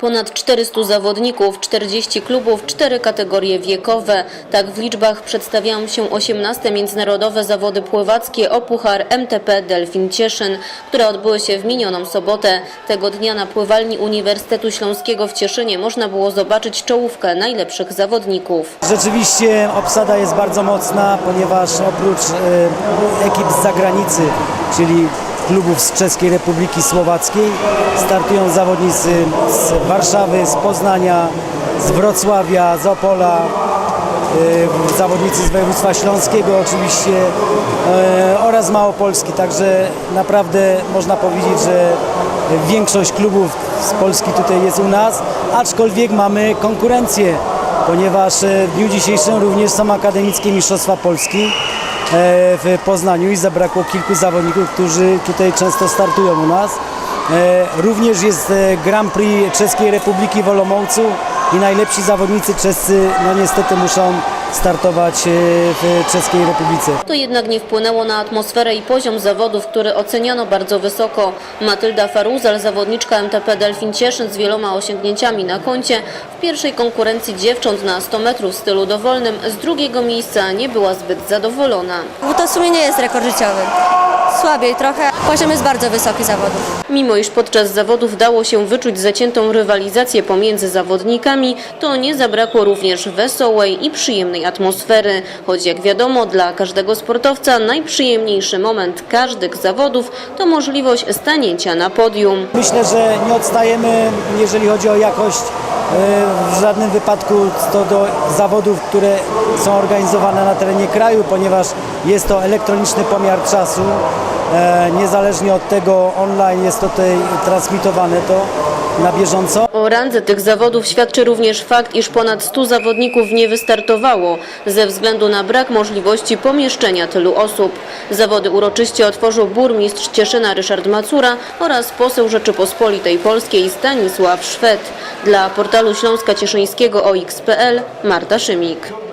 Ponad 400 zawodników, 40 klubów, 4 kategorie wiekowe. Tak w liczbach przedstawiają się 18 międzynarodowe zawody pływackie o Puchar MTP Delfin Cieszyn, które odbyły się w minioną sobotę. Tego dnia na pływalni Uniwersytetu Śląskiego w Cieszynie można było zobaczyć czołówkę najlepszych zawodników. Rzeczywiście obsada jest bardzo mocna, ponieważ oprócz e, ekip z zagranicy, czyli klubów z Czeskiej Republiki Słowackiej, startują zawodnicy z Warszawy, z Poznania, z Wrocławia, z Opola, e, zawodnicy z województwa śląskiego oczywiście e, oraz Małopolski, także naprawdę można powiedzieć, że większość klubów z Polski tutaj jest u nas, aczkolwiek mamy konkurencję, ponieważ e, w dniu dzisiejszym również są akademickie mistrzostwa Polski e, w Poznaniu i zabrakło kilku zawodników, którzy tutaj często startują u nas. E, Również jest Grand Prix Czeskiej Republiki w Olomoucu i najlepsi zawodnicy czescy no niestety muszą startować e, w Czeskiej Republice. To jednak nie wpłynęło na atmosferę i poziom zawodów, który oceniano bardzo wysoko. Matylda Faruzal, zawodniczka MTP Delfin Cieszyn z wieloma osiągnięciami na koncie, w pierwszej konkurencji dziewcząt na 100 metrów w stylu dowolnym z drugiego miejsca nie była zbyt zadowolona. Bo to w sumie nie jest rekord życiowy. Słabiej trochę. Poziom jest bardzo wysoki zawodów. Mimo iż podczas zawodów dało się wyczuć zaciętą rywalizację pomiędzy zawodnikami, to nie zabrakło również wesołej i przyjemnej atmosfery. Choć jak wiadomo, dla każdego sportowca najprzyjemniejszy moment każdych zawodów to możliwość stanięcia na podium. Myślę, że nie odstajemy, jeżeli chodzi o jakość e, w żadnym wypadku to do zawodów, które są organizowane na terenie kraju, ponieważ jest to elektroniczny pomiar czasu. E, Niezależnie od tego online jest tutaj transmitowane to na bieżąco. O randze tych zawodów świadczy również fakt, iż ponad 100 zawodników nie wystartowało ze względu na brak możliwości pomieszczenia tylu osób. Zawody uroczyście otworzył burmistrz Cieszyna Ryszard Macura oraz poseł Rzeczypospolitej Polskiej Stanisław Szwed. Dla portalu Śląska Cieszyńskiego OX.pl Marta Szymik.